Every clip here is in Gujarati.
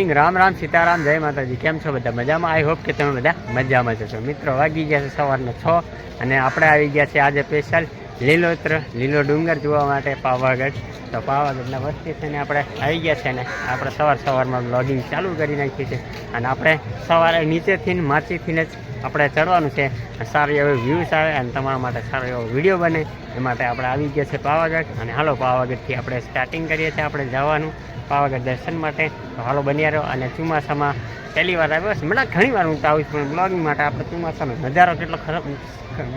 મોર્નિંગ. રામ રામ સીતારામ, જય માતાજી. કેમ છો બધા? મજામાં? આઈ હોપ કે તમે બધા મજામાં જશો મિત્રો, વાગી ગયા છે સવારના છ અને આપણે આવી ગયા છે આજે સ્પેશિયલ લીલોત્ર, લીલો ડુંગર જોવા માટે પાવાગઢ. તો પાવાગઢના વસ્તી છે ને આપણે આવી ગયા છે ને આપણે સવાર સવારમાં બ્લોગિંગ ચાલુ કરી નાખીએ છીએ અને આપણે સવારે નીચેથી માચીથી જ આપણે ચડવાનું છે. સારો એવો વ્યૂઝ આવે અને તમારા માટે સારો એવો વીડિયો બને. એ માટે આપણે આવી ગયા છે પાવાગઢ. અને હાલો, પાવાગઢથી આપણે સ્ટાર્ટિંગ કરીએ છીએ આપણે જવાનું. પાવાગઢ દર્શન માટે. તો હાલો બન્યા રહ્યો અને ચોમાસામાં પહેલી વાર આવ્યો છે. મને ઘણી વાર હું તો આવું છું, પણ બ્લોગિંગ માટે આપણે ચોમાસાનો નજારો કેટલો ખરાબ,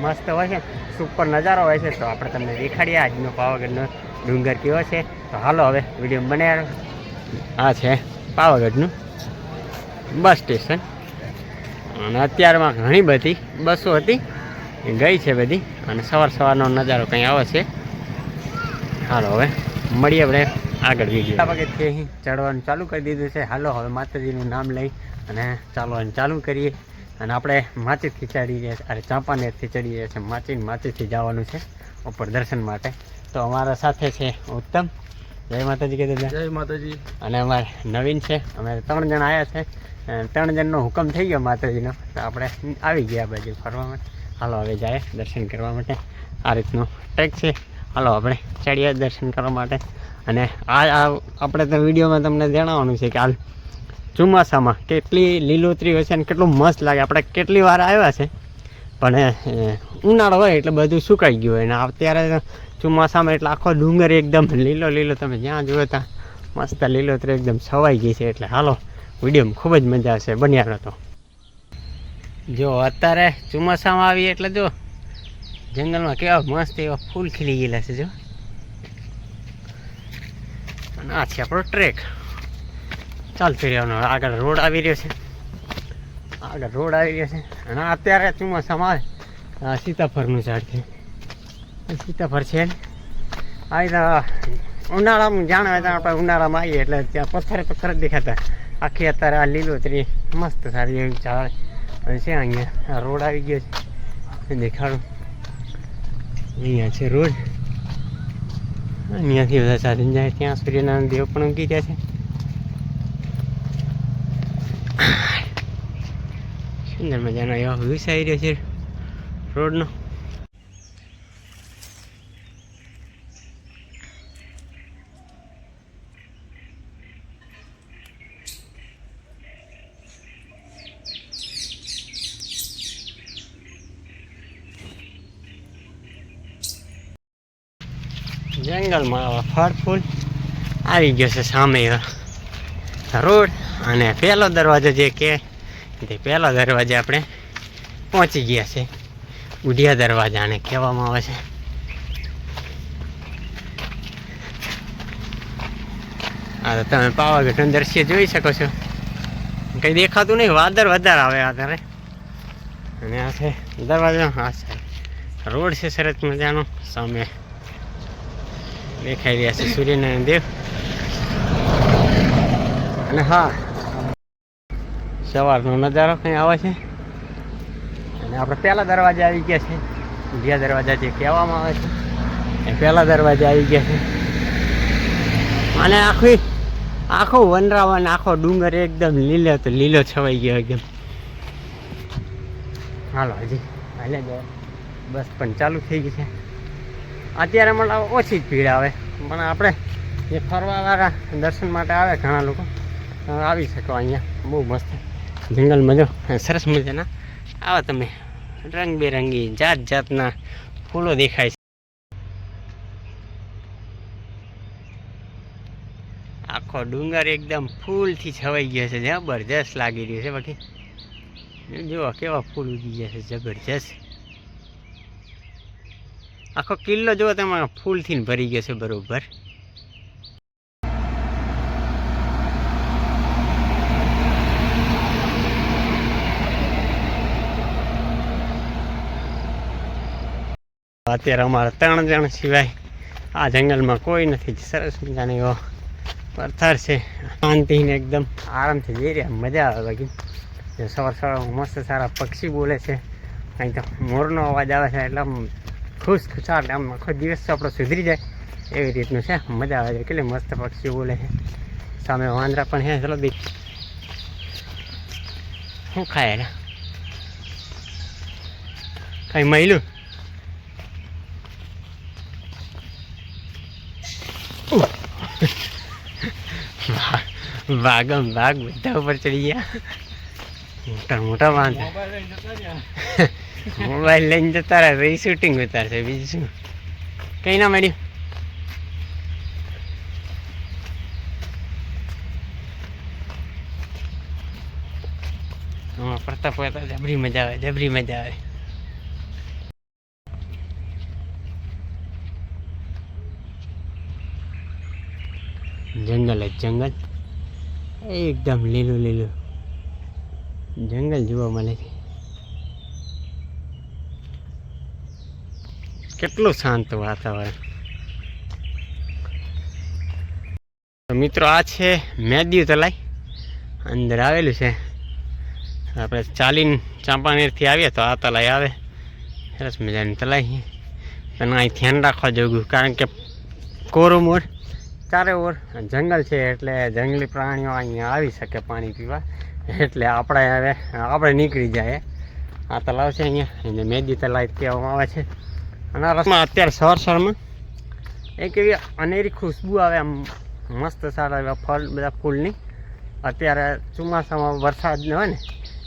મસ્ત હોય છે, સુપર નજારો હોય છે. તો આપણે તમને દેખાડીએ આજનો પાવાગઢનો ડુંગર કેવો છે. તો હાલો હવે વીડિયો બન્યા આ છે પાવાગઢનું બસ સ્ટેશન. અને અત્યારમાં ઘણી બધી બસો હતી ગઈ છે બધી. અને સવાર સવારનો નજારો કંઈ આવે છે. હાલો હવે મળીએ આપણે. આગળ વીડિયો. પગથિયે અહીં. ચડવાનું ચાલુ કરી દીધું છે. હાલો હવે માતાજીનું નામ લઈ અને ચાલવાનું ચાલુ કરીએ. અને આપણે માચીથી ચડી અરે ચાંપાનેરથી ચડી છીએ માચીને માચી માચીથી જવાનું છે ઉપર દર્શન માટે. તો અમારા સાથે છે ઉત્તમ. જય માતાજી કે જય માતાજી. અને અમારે નવીન છે. અમે ત્રણ જણ આવ્યા છે. ત્રણ જણનો હુકમ થઈ ગયો માતાજીનો. તો આપણે આવી ગયા બાજુ ફરવા માટે. હાલો હવે જાય દર્શન કરવા માટે. આ રીતનો ટ્રેક છે. હાલો, આપણે ચડીએ દર્શન કરવા માટે. અને આ આપણે તો વિડીયોમાં તમને જણાવવાનું છે કે હાલ ચોમાસામાં કેટલી લીલોતરી હોય છે અને કેટલું મસ્ત લાગે. આપણે કેટલી વાર આવ્યા છે, પણ ઉનાળો હોય એટલે બધું સુકાઈ ગયું હોય. અને અત્યારે ચોમાસામાં એટલે આખો ડુંગર એકદમ લીલો લીલો. તમે જ્યાં જુઓ ત્યાં મસ્ત લીલોતરી એકદમ છવાઈ ગઈ છે. એટલે હાલો, વિડીયોમાં ખૂબ જ મજા આવશે. બન્યા તો. જો, અત્યારે ચોમાસામાં આવીએ એટલે જો જંગલમાં કેવા મસ્ત એવા ફૂલ ખીલી ગયેલા છે જો. અને આ છે આપણો ટ્રેક. ચાલતું રહ્યો આગળ રોડ આવી રહ્યો છે. આગળ રોડ આવી રહ્યો છે. અને અત્યારે ચોમાસામાં સીતાફળનું ઝાડ છે. સીતાફળ છે. આવી તો ઉનાળામાં જાણવા ત્યાં આપણે ઉનાળામાં આવીએ એટલે ત્યાં પથ્થર પથ્થર જ દેખાતા. આખી અત્યારે આ લીલોતરી મસ્ત સારી એવી ઝાડ. છે અહીંયા રોડ આવી ગયો છે. દેખાડું. અહીંયા છે રોડ અહીંયાથી બધા સાધન જાય ત્યાં સૂર્યનારાયણ દેવ પણ ઉગી ગયા છે. સુંદર મજાનો એવો વ્યવસાય આવી રહ્યો છે રોડનો. જંગલમાં આવા ફળ આવી ગયો છે સામે રોડ અને પહેલો દરવાજો જે કે તે પહેલો દરવાજે આપણે પહોંચી ગયા છે. ઉડિયા દરવાજાને કહેવામાં આવે છે. હા તો તમે પાવાગઢનું દ્રશ્ય જોઈ શકો છો. કંઈ દેખાતું નહીં, વાદળ વધારે આવે આધારે અને આ છે દરવાજો હા છે રોડ છે સરસ મજાનો, સામે દેખાઈ રહ્યા છે સૂર્યનારાયણ દેવ. અને હા, સવારનો નજારો કંઈ આવે છે? અને આપણે પહેલા દરવાજા આવી ગયા છે. બીજા દરવાજા જે કહેવામાં આવે છે. એ પહેલા દરવાજા આવી ગયા છે. અને આખી, આખો વનરાવન આખો ડુંગર એકદમ લીલો તો લીલો છવાઈ ગયો એકદમ. હાલો હજી, હાલે બસ પણ ચાલુ થઈ ગઈ છે. અત્યારે મતલબ ઓછી જ ભીડ આવે. પણ આપણે જે ફરવાવાળા દર્શન માટે આવે ઘણા લોકો આવી શકો અહીંયા. બહુ મસ્ત. જંગલમાં જો સરસ મજાના. આવો તમે. રંગબેરંગી જાત જાતના ફૂલો દેખાય છે. આખો ડુંગર એકદમ ફૂલથી છવાઈ ગયો છે. જબરજસ્ત લાગી રહ્યું છે, બાકી. જુઓ કેવા ફૂલ ઉગી ગયા છે. જબરજસ્ત. આખો કિલ્લો જુઓ તેમાં ફૂલથી ભરી ગયો છે બરોબર. અત્યારે અમારા ત્રણ જણ સિવાય આ જંગલમાં કોઈ નથી સરસ મજાની એવો પથ્થર છે. શાંતિને એકદમ આરામથી જઈ રહ્યા, મજા આવે બાકી. સવાર સવાર મસ્ત સારા પક્ષી બોલે છે. અહીં તો મોરનો અવાજ આવે છે, એટલે ખુશ ખુશાલ આમ આખો દિવસ આપણો સુધરી જાય. એવી રીતનું છે. મજા આવે છે. કેટલી મસ્ત પક્ષીઓ બોલે છે. સામે વાંદરા પણ છે. ચલો બી શું ખાય ને કઈ મહિલું વાગમ વાઘ બધા ઉપર ચડી ગયા. મોટા મોટા વાંધા મોબાઈલ લઈને જતા રહે ભાઈ શૂટિંગ ઉતારશે બીજું શું? કઈ ના મળ્યું? હા પ્રતાપ હોય તો જબરી મજા આવે, જબરી મજા આવે. જંગલ જ જંગલ. એકદમ લીલું લીલું. જંગલ જોવા મળે છે. કેટલું શાંત વાતાવરણ. તો મિત્રો આ છે મેદ્યુ તલાઈ. અંદર આવેલું છે. આપણે ચાલીને ચાંપાનેરથી આવીએ તો આ તલાઈ આવે. સરસ મજાની તલાઈ પણ અહીં ધ્યાન રાખવા જોગું કારણ કે કોરું મોર ચારે ઓર, જંગલ છે એટલે જંગલી પ્રાણીઓ અહીંયા આવી શકે પાણી પીવા. એટલે આપણે હવે, આપણે નીકળી જાય આ તલાવ છે અહીંયા, એને મેદી તલાવ કહેવામાં આવે છે. અને રસમાં અત્યારે સર સરમાં એક એવી અનેરી ખુશ્બુ આવે આમ મસ્ત સારા એવા ફળ, બધા ફૂલની. અત્યારે ચોમાસામાં વરસાદ ન હોય ને,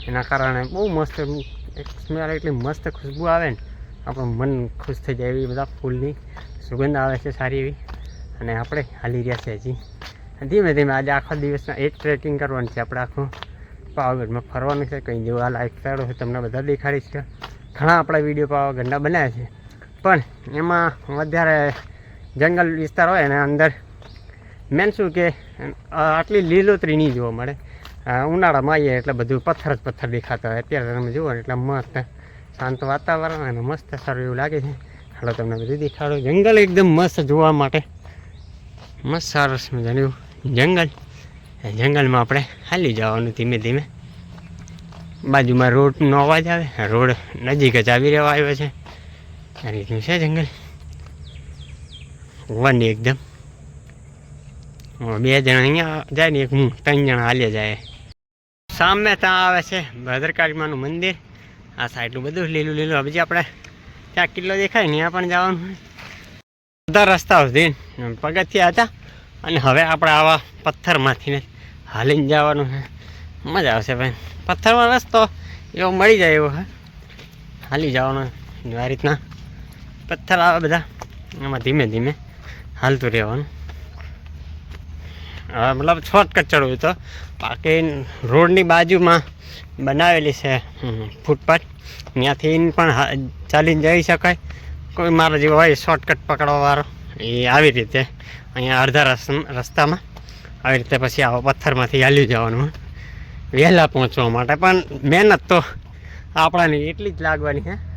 એના કારણે બહુ મસ્ત સ્મેલ એટલી મસ્ત ખુશ્બુ આવે ને, આપણું મન ખુશ થઈ જાય એવી બધા ફૂલની સુગંધ આવે છે સારી એવી. અને આપણે હાલી રહ્યા છે હજી. ધીમે ધીમે આજે આખો દિવસના એક ટ્રેકિંગ કરવાનું છે આપણે આખું. પાવાગઢમાં ફરવાનું છે, કંઈ જેવા લાયક સ્થળો હોય તમને બધા દેખાડીશ કે ઘણા આપણા વીડિયો પાવાગઢના બનાવ્યા છે. પણ એમાં વધારે જંગલ વિસ્તાર હોય અને અંદર. મેન શું કે આટલી લીલોતરી નહીં જોવા મળે. ઉનાળામાં આવીએ એટલે બધું પથ્થર જ પથ્થર દેખાતા હોય. અત્યારે તમે જુઓ એટલે મસ્ત શાંત વાતાવરણ અને મસ્ત સારું એવું લાગે છે. હાલો તમને બધું દેખાડો. જંગલ એકદમ મસ્ત જોવા માટે. મસ્ત સરસ મજાનું જંગલ. જંગલમાં આપણે હાલી જવાનું ધીમે ધીમે. બાજુમાં રોડનો અવાજ આવે. રોડ નજીક જ આવી રહેવા આવ્યો છે. આ રીતનું છે જંગલ વન એકદમ બે જણા અહીંયા જાય ને એક હું ત્રણ જણા હાલે જાય સામે ત્યાં આવે છે ભદ્રકાળીમાનું મંદિર. આ સાઈડનું બધું લીલું લીલું. હજી આપણે ત્યાં કિલ્લો દેખાય ને પણ જવાનું બધા રસ્તાઓ સુધી પગથિયા હતા. અને હવે આપણે આવા પથ્થરમાંથી ને હાલીને જવાનું છે. મજા આવશે ભાઈ. પથ્થરમાં રસ્તો એવો મળી જાય એવો હે હાલી જવાનો આ રીતના પથ્થર આવે બધા. એમાં ધીમે ધીમે હાલતું રહેવાનું. હવે મતલબ શોર્ટકટ ચડવું તો. બાકી રોડની બાજુમાં બનાવેલી છે ફૂટપાથ ત્યાંથી પણ ચાલીને જઈ શકાય. કોઈ મારા જેવો હોય શોર્ટકટ પકડવાવાળો. એ આવી રીતે અહીંયા અડધા રસ- રસ્તામાં આવી રીતે પછી આવા પથ્થરમાંથી હાલ્યું જવાનું. વહેલા પહોંચવા માટે. પણ મહેનત તો આપણાની એટલી જ લાગવાની હે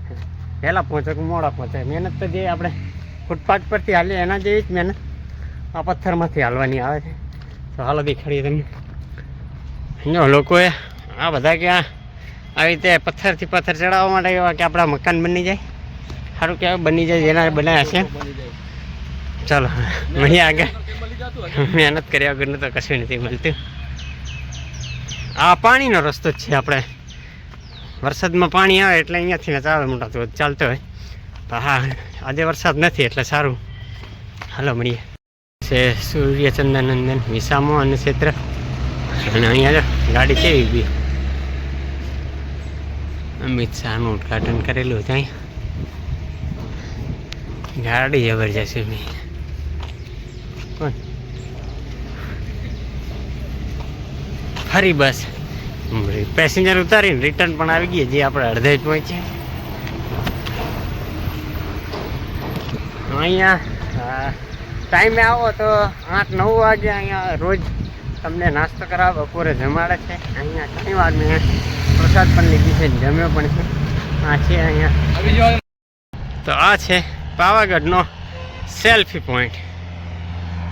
વહેલા પહોંચે કે મોડા પહોંચે. મહેનત તો જે આપણે ફૂટપાથ પરથી હાલીએ, એના જેવી જ મહેનત આ પથ્થરમાંથી હાલવાની આવે છે. તો હાલો દેખાડીએ તમને જો લોકોએ આ બધા ક્યાં આવી રીતે પથ્થરથી પથ્થર ચડાવવા માટે એવા કે આપણા મકાન બની જાય. સારું કે બની જાય જેના બનાવ્યા છે. ચાલો મળીએ આગળ. મહેનત કર્યા વગરનું તો કશું નથી મળતું. આ પાણીનો રસ્તો જ છે આપણે. વરસાદમાં પાણી આવે એટલે અહીંયાથી ને ચાલે મોટા ચાલતો હોય. પણ હા, આજે વરસાદ નથી એટલે સારું. હાલો, મળીએ. છે સૂર્યચંદ્રનંદન, વિસામો અને ક્ષેત્ર. અને અહીંયા ગાડી કેવી બી અમિત શાહનું ઉદઘાટન કરેલું અહીંયા ગાડી જબરજસ્ત બી કોણ? ફરી બસ. પેસેન્જર ઉતારીને રિટર્ન પણ આવી ગઈ જે આપણે અડધે જ પહોંચ્યા અહીંયા ટાઈમે આવો તો આઠ નવ વાગે અહીંયા રોજ તમને નાસ્તો કરાવે, બપોરે જમાડે છે. અહીંયા ઘણી વાર મેં પ્રસાદ પણ લીધી છે, જમ્યો પણ છે. આ છે અહીંયા. તો આ છે પાવાગઢનો સેલ્ફી પોઈન્ટ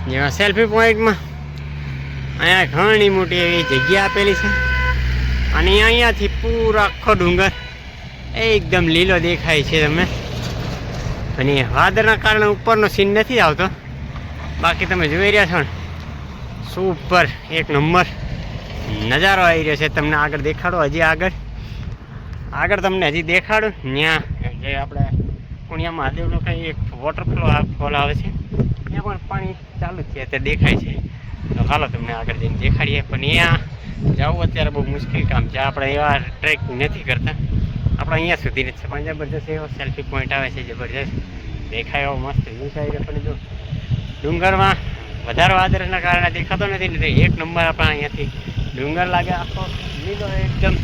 જેમાં સેલ્ફી પોઈન્ટમાં અહીંયા ઘણી મોટી એવી જગ્યા આપેલી છે. અને અહીંયાથી પૂરો આખો ડુંગર એકદમ લીલો દેખાય છે તમે અને વાદળના કારણે ઉપરનો સીન નથી આવતો. બાકી તમે જોઈ રહ્યા છો ને સુપર એક નંબર. નજારો આવી રહ્યો છે, તમને આગળ દેખાડો, હજી આગળ. આગળ તમને હજી દેખાડું ત્યાં જે આપણે પુણ્યા મહાદેવનો કંઈ એક વોટરફોલ ફોલ આવે છે, ત્યાં પણ પાણી ચાલુ છે, તે દેખાય છે. તો હાલો તમને આગળ જઈને દેખાડીએ, પણ અહીંયા જવું અત્યારે બહુ મુશ્કેલ કામ છે. આપણે એવા ટ્રેક નથી કરતા. આપણે અહીંયા સુધી જ છે પણ જબરજસ્ત એવો સેલ્ફી પોઈન્ટ આવે છે, જબરજસ્ત. દેખાય એવો મસ્ત વ્યૂ રહ્યો પણ જો ડુંગરમાં વધારે વાદળના કારણે દેખાતો નથી ને એક નંબર આપણે અહીંયાથી ડુંગર લાગે આખો લીલો એકદમ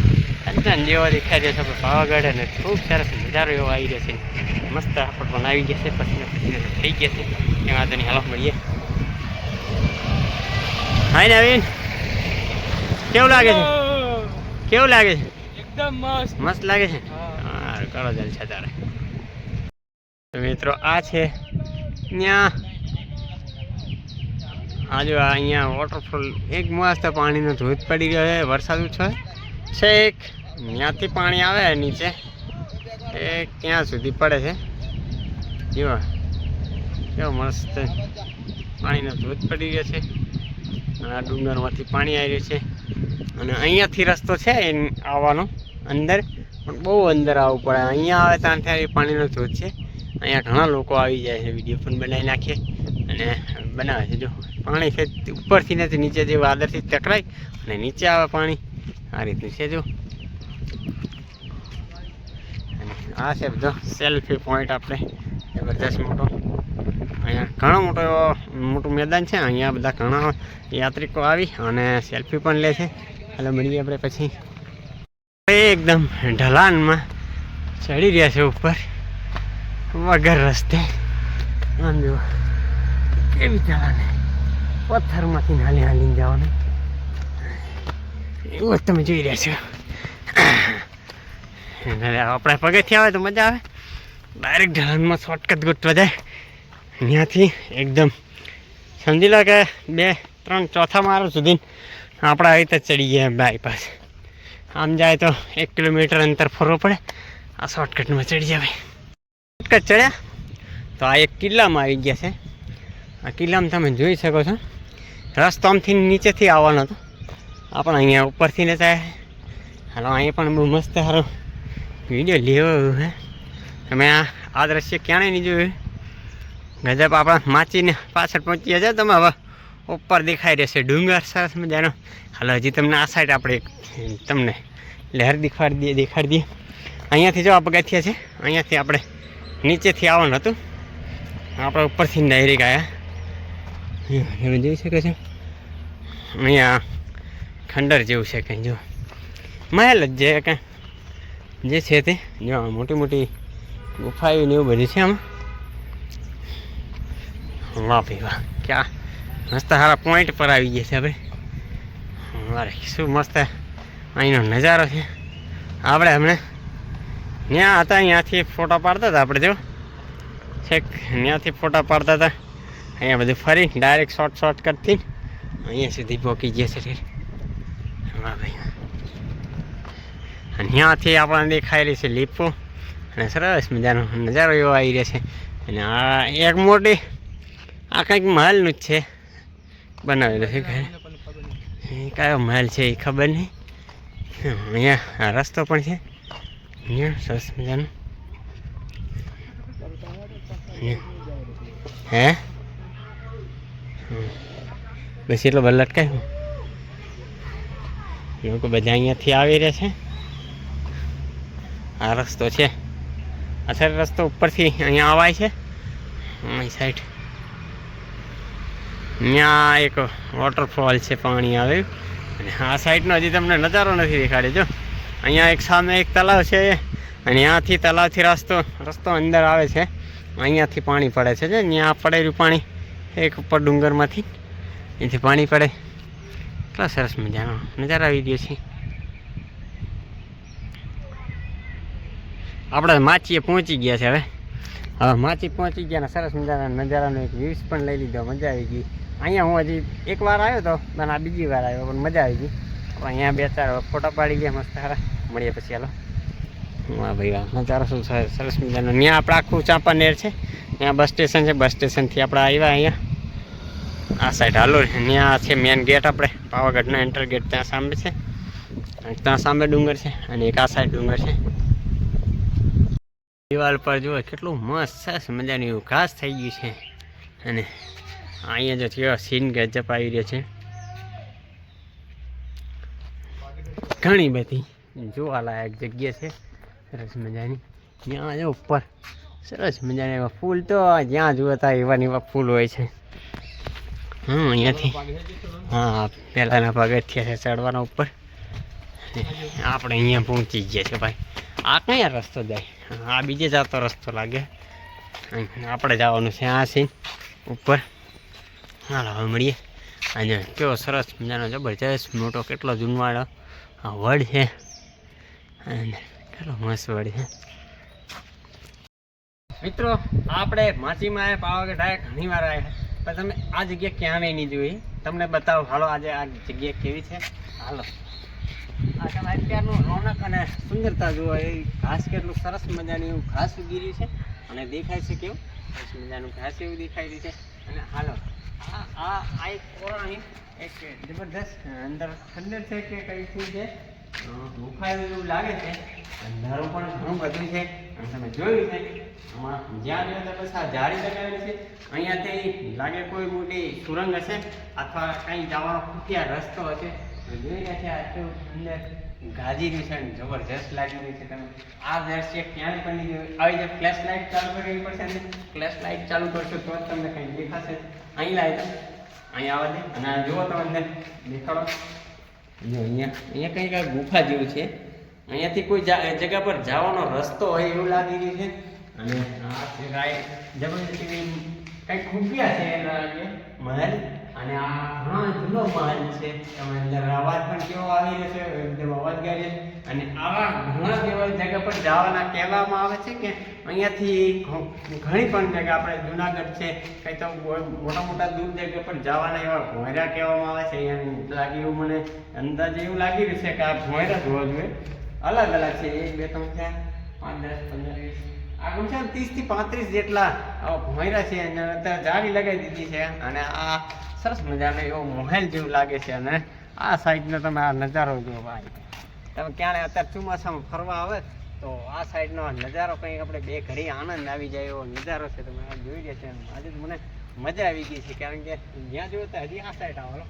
અંજન જેવો દેખાઈ રહ્યો છે. આપણે પાવાગઢ અને ખૂબ સરસ નજારો એવો આવી રહ્યો છે. મસ્ત આપણે પણ આવી જશે પછી ને પછી ને થઈ જશે એ વાંધો નહીં. હાલો, મળીએ. હાય, નવીન. કેવું લાગે છે? કેવું લાગે છે? એકદમ મસ્ત. મસ્ત લાગે છે? હા. કરો જલસા તારે. મિત્રો આ છે ત્યાં આ આ અહીંયા વોટરફોલ એક મસ્ત પાણીનો ધોધ પડી ગયો છે વરસાદ છે. છેક ત્યાંથી પાણી આવે નીચે. એ ક્યાં સુધી પડે છે? જો કેવો મસ્ત પાણીનો ધોધ પડી ગયો છે. આ ડુંગરમાંથી પાણી આવી રહ્યું છે. અને અહીંયાથી રસ્તો છે આવવાનો અંદર. પણ બહુ અંદર આવવું પડે. અહીંયા આવે ત્યાં ત્યારે પાણીનો ધોધ છે. અહીંયા ઘણા લોકો આવી જાય છે. વીડિયો પણ બનાવી નાખીએ અને બનાવે છે. જો પાણી છે ઉપરથી નથી નીચે જે વાદળથી ટકરાય અને નીચે આવે પાણી. આ રીતનું છે જો. આ છે બધો સેલ્ફી પોઈન્ટ આપણે. જબરદસ્ત મોટો અહીંયા ઘણો મોટો એવો મોટું મેદાન છે અહીંયા બધા ઘણા યાત્રિકો આવી અને સેલ્ફી પણ લે છે હાલો મળીએ આપણે પછી એકદમ ઢલાનમાં ચડી રહ્યા છે ઉપર વગર રસ્તે કેવી ચાલે પથ્થરમાંથી હાલી હાલીને જવાનું એવું તમે જોઈ રહ્યા છો આપણે પગેથી આવે તો મજા આવે ડાયરેક્ટ ઢલાનમાં શોર્ટકટ ગોઠવા જાય. ત્યાંથી એકદમ સમજી લો કે બે, ત્રણ, ચોથા મારો સુધી આપણે આવી રીતે ચડી ગયા બાયપાસ આમ જાય તો એક કિલોમીટર અંતર ફરવું પડે. આ શોર્ટકટમાં ચડી જાય શોર્ટકટ ચડ્યા? તો આ એક કિલ્લામાં આવી ગયા છે. આ કિલ્લામાં તમે જોઈ શકો છો. રસ્તો આમથી નીચેથી આવવાનો હતો. આપણે અહીંયા ઉપરથી ને થાય હાલો, અહીંયા પણ બહુ મસ્ત સારો વીડિયો લેવો હે તમે આ દ્રશ્ય ક્યાંય નહીં જોયું? ગજબ, આપણા માચીને પાછળ પહોંચી જાય તમે હવે. ઉપર દેખાઈ રહેશે ડુંગર, સરસ મજાનો. હાલો, હજી તમને આ સાઈડ આપણે તમને લહેર દેખાડી દઈએ દેખાડી દઈએ. અહીંયાથી જો આ પગથિયા છે? અહીંયાથી આપણે નીચેથી આવવાનું હતું. આપણે ઉપરથી ડાયરેક્ટ આવ્યા તમે જોઈ શકો છો. અહીંયા ખંડર જેવું છે કંઈ, જો. મહેલ જ જે કંઈ. જે છે તે. જો મોટી મોટી ગુફાઓ ને એવું બધું છે આમાં વાહ ભાઈ વાહ ક્યાં મસ્ત સારા પોઈન્ટ પર આવી ગયા છે આપણે મારે શું મસ્ત અહીંનો નજારો છે આપણે હમણાં ત્યાં હતા અહીંયાથી ફોટા પાડતા હતા આપણે જો છેક ત્યાંથી ફોટા પાડતા હતા અહીંયા બધું ફરી ડાયરેક્ટ શોર્ટ શોર્ટ કરતી અહીંયા સુધી પહોંચી ગયા છે વાહ ભાઈ અને ત્યાંથી આપણને દેખાયેલી છે લીપો અને સરસ મજાનો નજારો એવો આવી રહ્યો છે. અને આ એક મોટી, આ કંઈક મહેલનું જ છે. બનાવેલું છે કયો મહેલ છે એ ખબર નહીં. અહીંયા આ રસ્તો પણ છે. અહીંયા સરસ મજાનો. હે. બસ એટલો બલ લટકાય લોકો બધા અહીંયાથી આવી રહ્યા છે. આ રસ્તો છે. અસર રસ્તો ઉપરથી અહીંયા આવાય છે. અહીં સાઈડ ત્યાં એક વોટરફોલ છે પાણી આવે. અને આ સાઈડનો હજી તમને નજારો નથી દેખાડે જો. અહીંયા એક સામે એક તલાવ છે અને ત્યાંથી તલાવથી રસ્તો રસ્તો અંદર આવે છે. અહીંયાથી પાણી પડે છે, જો. ત્યાં પડેલું પાણી એક ઉપર ડુંગરમાંથી. એથી પાણી પડે. કેટલા સરસ મજાનો નજારો આવી ગયો છે. આપણે માચીએ પહોંચી ગયા છે હવે. હવે માચી પહોંચી ગયા સરસ મજાના નજારાનો એક વ્યૂઝ પણ લઈ લીધો, મજા આવી ગઈ. અહીંયા હું હજી એક વાર આવ્યો હતો અને આ બીજી વાર આવ્યો, પણ મજા આવી ગઈ. અહીંયા બે ચાર ફોટા પાડી ગયા, મસ્ત સારા મળીએ પછી, હાલો. વાહ ભાઈ, વાહ. નજારો શું સરસ મજાનો. ત્યાં આપણે આખું ચાંપાનેર છે. ત્યાં બસ સ્ટેશન છે. બસ સ્ટેશનથી આપણે આવ્યા અહીંયા. આ સાઈડ હાલો. ત્યાં છે મેન ગેટ આપણે. પાવાગઢનો એન્ટર ગેટ ત્યાં સામે છે. ત્યાં સામે ડુંગર છે અને એક આ સાઈડ ડુંગર છે. દિવાલ પર જુઓ, કેટલું મસ્ત સરસ મજાની ઘાસ થઈ ગયું છે. અને અહીંયા જો થયો સીન ગજબ આવી રહ્યો છે. ઘણી બધી જોવાલાયક જગ્યા છે. સરસ મજાની. ત્યાં જો ઉપર સરસ મજાના એવા ફૂલ તો જ્યાં જુઓ ત્યાં એવા ને એવા ફૂલ હોય છે. હા, અહીંયાથી. હા, પહેલાંના પગથિયા છે ચડવાના ઉપર. આપણે અહીંયા પહોંચી ગયા છે ભાઈ. આ કયા રસ્તો જાય? આ બીજે જતો રસ્તો લાગે. આપણે જવાનું છે આ સીન ઉપર. હાલો, હવે મળીએ. અને કેવો સરસ મજાનો જબરજસ્ત મોટો કેટલો જૂનવાળો આ વડ છે. અને કેટલો મસ્ત વડ છે. મિત્રો, આપણે માછીમાં પાવાગઢ આવ્યા ઘણી વાર આવ્યા પણ તમે આ જગ્યા ક્યાં નહીં જોઈ. તમને બતાવો, હાલો, આજે આ જગ્યા કેવી છે. હાલો. અત્યારનું રોનક અને સુંદરતા જોવા, એ ઘાસ કેટલું સરસ મજાની એવું ઘાસ ઉગી રહ્યું છે અને દેખાય છે કેવું? સરસ મજાનું ઘાસ એવું દેખાઈ રહ્યું છે. અને હાલો, આ આ એક પૌરાણિક એક જબરદસ્ત અંદર ખંડર છે કે કઈ શું છે? ભૂખાયું એવું લાગે છે. અંધારું પણ ઘણું બધું છે. અને તમે જોયું છે, આમાં જ્યાં જોયો બસ આ જાળી લગાવેલી છે અહીંયાથી લાગે કોઈ મોટી સુરંગ હશે અથવા કંઈ જવાનો ખૂટિયા રસ્તો હશે. તમે જોઈ રહ્યા છે આટલું છે જબરજસ્ત લાગી રહ્યું છે. તમે આ દ્રશ્ય ક્યાંય પણ નહીં જોયું આવી જે ફ્લેશ લાઇટ ચાલુ કરવી પડશે ને? ફ્લેશ લાઇટ ચાલુ કરશો તો જ તમને કંઈ દેખાશે. અહીં લાવી અહીં આવે દે. અને આ તમે અંદર. દેખાડો. અહીંયા અહીંયા કંઈક આ ગુફા જેવું છે. અહીંયાથી કોઈ જગ્યા પર જવાનો રસ્તો હોય એવું લાગી રહ્યું છે. અને આ છે રાઈટ જબરજસ્તી કંઈક ખૂફિયા છે એના લાગે મહેલ અને આ ઘણો જૂનો મહેલ છે. એમાં અંદર અવાજ પણ કેવો આવી રહ્યો છે એકદમ અવાજ ગાય અને આવા ઘણા એવા જગ્યા પર જવાના કહેવામાં આવે છે કે અહીંયાથી ઘણી પણ જગ્યા આપણે જુનાગઢ છે, કંઈ તો મોટા મોટા દૂર જગ્યા પર જવાના એવા ભોંયરા કહેવામાં આવે છે. અહીંયા લાગે એવું મને અંદાજે એવું લાગી રહ્યું છે કે આ ભોંયરા જોવા જોઈએ. અલગ અલગ છે. એક, બે, ત્રણ, ચાર, પાંચ, દસ, પંદર, વીસ આ કમ છે ત્રીસથી પાંત્રીસ જેટલા આવા ભોંયરા છે અત્યારે જાળી લગાવી દીધી છે અને આ સરસ મજાનો એવો મહેલ જેવું લાગે છે અને આ સાઈડનો તમે આ નજારો જુઓ ભાઈ. તમે ક્યાંય અત્યારે ચોમાસામાં ફરવા આવે તો આ સાઈડનો નજારો કંઈક આપણે બે ઘડી આનંદ આવી જાય એવો નજારો છે તમે આ જોઈ રહ્યા છે આજે મને મજા આવી ગઈ છે કારણ કે જ્યાં જોયો તો હજી આ સાઈડ આવેલો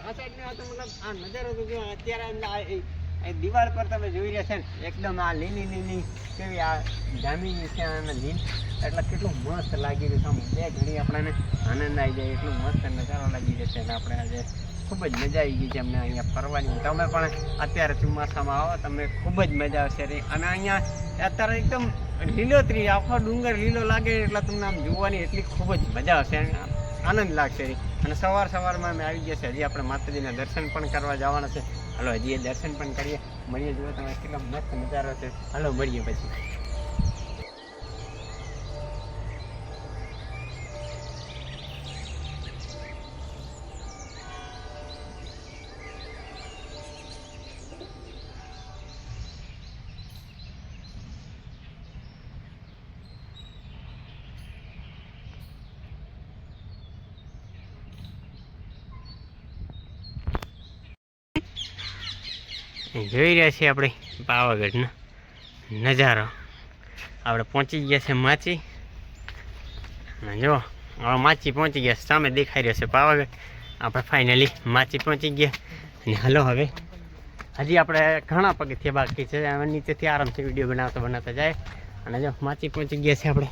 આ સાઈડનો આ તો મતલબ આ નજારો તો જો અત્યારે એ દિવાલ પર તમે જોઈ રહ્યા છે ને, એકદમ આ લીલી લીલી કેવી આ જામીની છે અને લીલ. એટલે કેટલું મસ્ત લાગી રહ્યું છે. આમ બે ઘડી આપણને આનંદ આવી જાય, એટલું મસ્ત નજારો લાગી જશે અને આપણે આજે. ખૂબ જ મજા આવી ગઈ છે અમને અહીંયા ફરવાની. તમે પણ અત્યારે ચોમાસામાં આવો, તમને ખૂબ જ મજા આવશે. રે અને અહીંયા અત્યારે એકદમ લીલોતરી, આખો ડુંગર લીલો લાગે એટલે તમને આમ જોવાની એટલી ખૂબ જ મજા આવશે આનંદ લાગશે. અને સવાર સવારમાં અમે આવી ગયા છે હજી આપણે માતાજીના દર્શન પણ કરવા જવાના છે. હાલો, હજી દર્શન પણ કરીએ. મળીએ, જુઓ તમે કેટલો મસ્ત નજારો છે. હલો, મળીએ પછી. જોઈ રહ્યા છીએ આપણે પાવાગઢનો નજારો. આપણે પહોંચી ગયા છે માચી. અને જો, હવે માચી પહોંચી ગયા સામે દેખાઈ રહ્યો છે પાવાગઢ. આપણે ફાઇનલી માચી પહોંચી ગયા. અને હલો હવે. હજી આપણે ઘણા પગથિયા બાકી છે. નીચેથી આરામથી વીડિયો બનાવતા બનાવતા જાય. અને જો, માચી પહોંચી ગયા છે આપણે.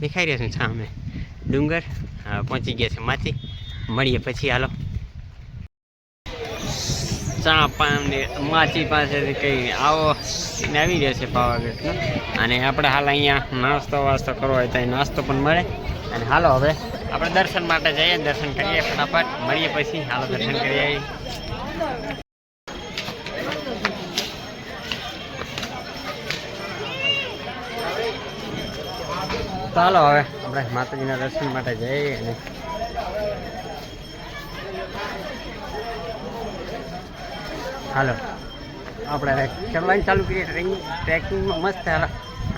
દેખાઈ રહ્યા છે સામે? ડુંગર. હવે પહોંચી ગયા છે માચી. મળીએ પછી. હાલો. ચા ને માછી પાસેથી કંઈ આવો ને આવી જશે પાવાગઢનો અને આપણે હાલ અહીંયા નાસ્તો વાસ્તો કરવો હોય તો નાસ્તો પણ મળે. અને હાલો હવે આપણે દર્શન માટે જઈએ, દર્શન કરીએ ફટાફટ. મળીએ પછી. હાલો, દર્શન કરી આવીએ. ચાલો હવે આપણે માતાજીના દર્શન માટે જઈએ અને હાલો. આપણે ચડવાની ચાલુ કરીએ ટ્રેકિંગ ટ્રેકિંગમાં મસ્ત હાલો.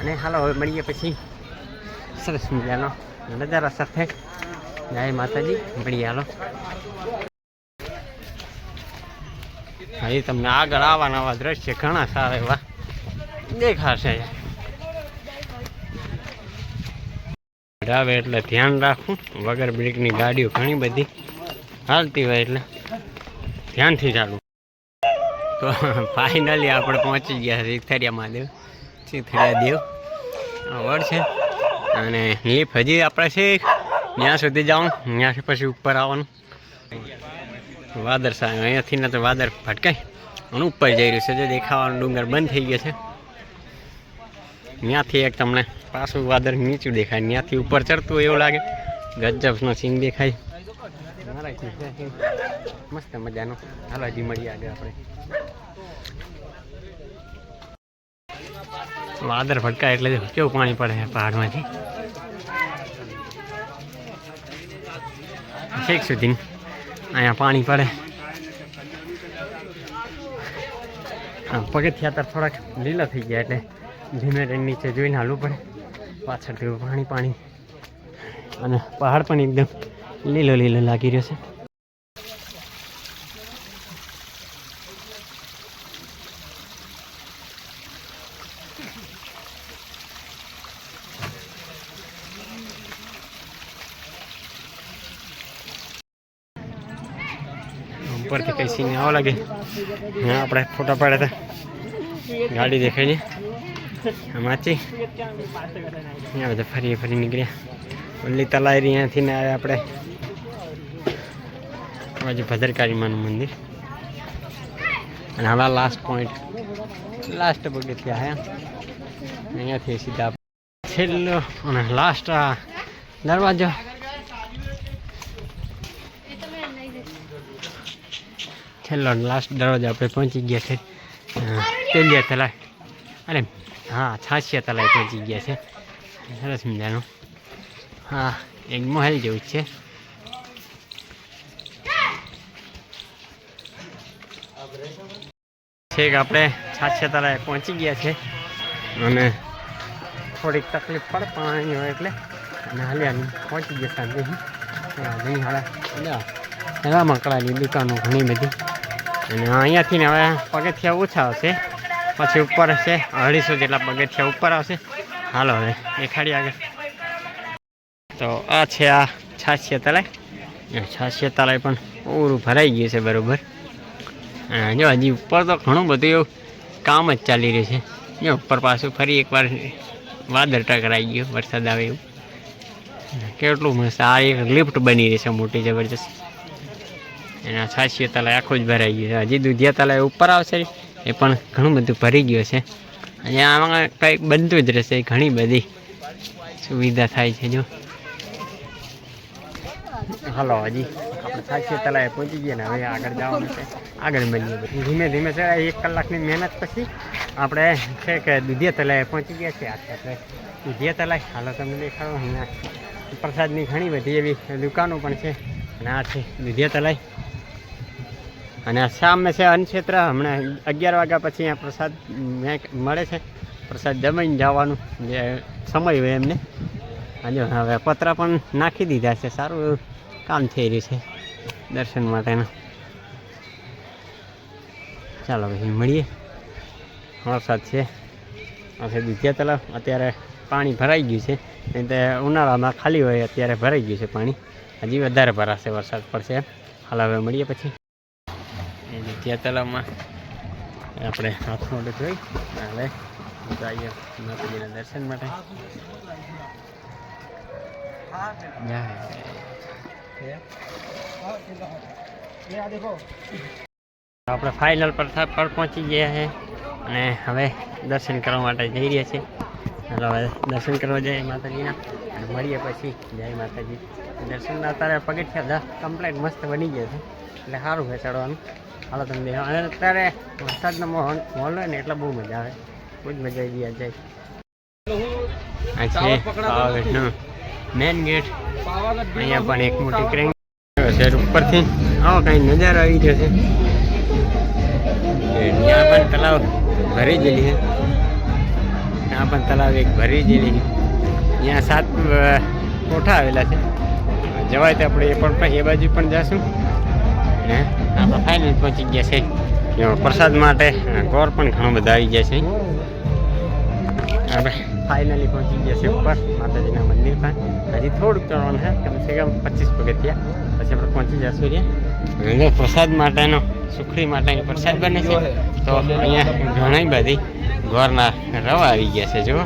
અને હાલો, હવે મળીએ પછી. સરસ મજાનો નજારા સાથે. જય માતાજી, મળીએ હાલો. અહીં તમને આગળ આવવાના આવા દ્રશ્ય ઘણા સારા એવા દેખાશે. આવે એટલે ધ્યાન રાખવું. વગર બ્રેકની ગાડીઓ ઘણી બધી હાલતી હોય એટલે ધ્યાનથી ચાલુ તો ફાઇનલી આપણે પહોંચી ગયા ચીથરિયા મહાદેવ. ચીથરિયા દેવ. વડ છે. અને લીફ હજી આપણે છે ત્યાં સુધી જાઉં ત્યાંથી પછી ઉપર આવવાનું. વાદર સાહેબ અહીંયાથી ને તો વાદર ભટકાય. અને ઉપર જઈ રહ્યું છે. જે દેખાવાનું ડુંગર બંધ થઈ ગયો છે. ત્યાંથી એક તમને પાછું વાદર નીચું દેખાય. ત્યાંથી ઉપર ચડતું એવું લાગે. ગજબનો સીન દેખાય. મારા મસ્ત મજાનો. હાલો, હજી મળીએ આગળ આપણે. વાદર ભટકા એટલે કેવું પાણી પડે પહાડમાંથી. છેક સુધી અહીંયા પાણી પડે. પગથિયા તો થોડાક લીલા થઈ ગયા એટલે ધીમે ધીમે નીચે જોઈને હાલવું પડે. પાછળથી પાણી પાણી. અને પહાડ પણ એકદમ લીલો લીલો લાગી રહ્યો છે. ઉપરથી કઈ સીન આવવા લાગે. હા, આપણે ફોટા પાડ્યા હતા. ગાડી દેખાય છે આમાંથી અહીંયા બધા ફરી ફરી નીકળ્યા. ઓલી તલાઈ અહીંયાથી ને આવ્યા આપણે બાજુ ભદ્રકાળીમાનું મંદિર. અને હવે લાસ્ટ પોઈન્ટ લાસ્ટ પગથિયા આવ્યા અહીંયાથી સીધા છેલ્લો અને લાસ્ટ દરવાજો. છેલ્લો લાસ્ટ દરવાજો આપણે પહોંચી ગયા છે. તેલિયા તલાય. અરે, હા, છાસિયા તલાય પહોંચી ગયા છે. સરસ મજાનું. હા, એક મહેલ જેવું છે. છેક આપણે છાસિયા તલાય પહોંચી ગયા છે. અને થોડીક તકલીફ પડે પાણી હોય એટલે. અને હાલ્યા પહોંચી ગયા સાંજે ઘણી હાડા એવા મકડાની દુકાનો ઘણી બધી. અને અહીંયાથી ને હવે પગથિયા ઓછા આવશે પછી ઉપર હશે અઢીસો જેટલા પગથિયા ઉપર આવશે. હાલો હવે દેખાડી આગળ. તો આ છે આ છાસિયા તલાય છાસિયા તલાય પણ પૂરું ભરાઈ ગયું છે બરોબર. જો હજી ઉપર તો ઘણું બધું એવું કામ જ ચાલી રહ્યું છે. જો ઉપર પાછું ફરી એકવાર વાદળ ટકરાઈ ગયું, વરસાદ આવે એવું. કેટલું મસ્ત, આ એક લિફ્ટ બની રહી છે મોટી જબરજસ્ત. એના છાશીઓ તલાય આખું જ ભરાઈ ગયું છે. હજી દુધિયા તલાય ઉપર આવશે, એ પણ ઘણું બધું ભરી ગયું છે. અને આમાં કંઈક બનતું જ રહેશે, ઘણી બધી સુવિધા થાય છે, જો. હલો, હજી. આપણે તલાએ પહોંચી ગયા ને હવે આગળ જવાનું છે આગળ મળીએ પછી ધીમે ધીમે છે, એક કલાકની મહેનત પછી આપણે છે કે દુધિયા તલાએ પહોંચી ગયા છે આખે આપણે દુધિયા તલાય હાલો તમને દેખાડો, અહીંયા પ્રસાદની ઘણી બધી એવી દુકાનો પણ છે. અને આ છે દુધિયા તલાય અને સામે છે અન્નક્ષેત્ર, હમણાં અગિયાર વાગ્યા પછી અહીંયા પ્રસાદ મળે છે. પ્રસાદ જમીને જવાનું, જે સમય હોય એમને. અને હવે પતરા પણ નાખી દીધા છે, સારું એવું કામ થઈ રહ્યું છે. દર્શન માટેના. ચાલો પછી મળીએ. વરસાદ છે. આ બીજા તલાવ અત્યારે પાણી ભરાઈ ગયું છે. નહીં તો ઉનાળામાં ખાલી હોય અત્યારે ભરાઈ ગયું છે પાણી. હજી વધારે ભરાશે વરસાદ પડશે હાલ હવે મળીએ પછી. એ દુધિયા તલાવમાં આપણે હાથ મોઢું જોઈ હવે જઈએ માતાજીના દર્શન માટે. જય. આપણે ફાઇનલ પર પર પહોંચી ગયા છે અને હવે દર્શન કરવા માટે જઈ રહ્યા છીએ. ચાલો હવે દર્શન કરવા જઈએ માતાજીના અને મળીએ પછી જય માતાજી. દર્શન અત્યારે પગથિયા દસ કમ્પ્લેટ મસ્ત બની ગયા છે. એટલે સારું છે ચડવાનું. હાલો તમને અને અત્યારે વરસાદનો માહોલ હોય ને એટલે બહુ મજા આવે. બહુ જ મજા આવી ગયા જાય મેન ગેટ અહીંયા પણ એક મોટી ક્રેન છે ઉપરથી. આવો, કાંઈ નજારો આવી ગયો છે. ત્યાં પણ તલાવ ભરી ગયેલી છે. ત્યાં પણ તલાવ એક ભરી ગયેલી ત્યાં સાત કોઠા આવેલા છે. જવાય તો આપણે એ પણ એ બાજુ પણ જઈશું ને આપણે ફાઇનલ પહોંચી ગયા છે. પ્રસાદ માટે ગોર પણ ઘણો બધા આવી ગયા છે. આપણે ફાઇનલી પહોંચી ગયા છે ઉપર. માતાજીના મંદિર પર. હજી થોડુંક ચડવાનું છે. કમસે કમ પચીસ પગથિયા પછી આપણે પહોંચી જશું અને પ્રસાદ માટેનો સુખડી માટેનો પ્રસાદ બને છે. તો અહીંયા ઘણી બધી ગોરના રવા આવી ગયા છે જુઓ.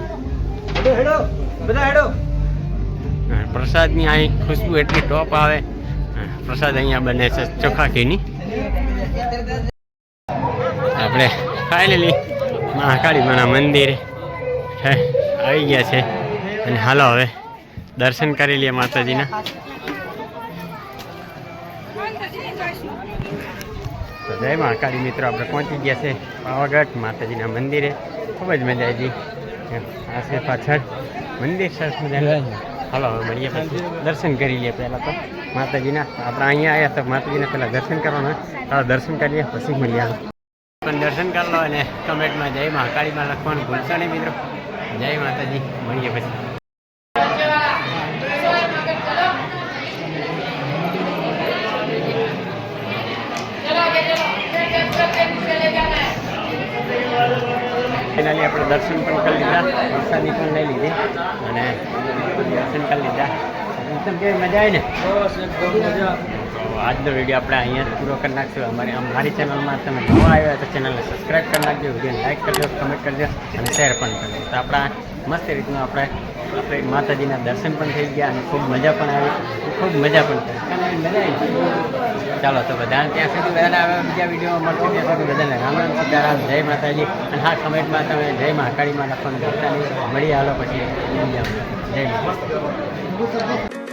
પ્રસાદની અહીં ખુશ્બુ એટલી ટોપ આવે. પ્રસાદ અહીંયા બને છે ચોખા ઘીની આપણે ફાઇનલી મહાકાળી મંદિર મંદિરે હે, આવી ગયા છે. અને હાલો હવે, દર્શન કરી લઈએ માતાજીના. તો જય મહાકાળી મિત્રો, આપણે પહોંચી ગયા છે પાવાગઢ માતાજીના મંદિરે. ખૂબ જ મજા આવી. આ છે પાછળ મંદિર સરસ મજા હાલો હવે મળીએ પછી. દર્શન કરી લઈએ પહેલાં તો માતાજીના. આપણે અહીંયા આવ્યા તો માતાજીના પહેલાં દર્શન કરવાના. હાલો દર્શન કરીએ, પછી મળીએ. પણ દર્શન કરી લો અને કમેન્ટમાં જય મહાકાળીમાં લખવાનું ભૂલશો નહીં મિત્રો. જય માતાજી. મળીએ પછી. ફાઇનલી આપણે દર્શન પણ કરી લીધા. પ્રસાદી પણ લઈ લીધી. અને દર્શન કરી લીધા. મજા આવી ને? તો આજનો વીડિયો આપણે અહીંયા પૂરો કરી નાખશું. અમારી અમારી ચેનલમાં તમે નવા આવ્યા તો ચેનલને સબસ્ક્રાઈબ કરી નાખજો, વિડીયોને લાઇક કરજો કમેન્ટ કરજો અને શેર પણ કરજો. તો આપણા મસ્ત રીતનું આપણે આપણે માતાજીના દર્શન પણ થઈ ગયા અને ખૂબ મજા પણ આવી. ખૂબ મજા પણ કરી. મજા ચાલો, તો બધાને ત્યાં સુધી બધાને આવે બીજા વીડિયો મળશે. ત્યાં સુધી બધાને રામ રામ, સીતારામ, જય માતાજી. અને હા, કમેન્ટમાં તમે જય મહાકાળીમાં લખવાનું ભૂલતા મળી હાલો પછી જય માતા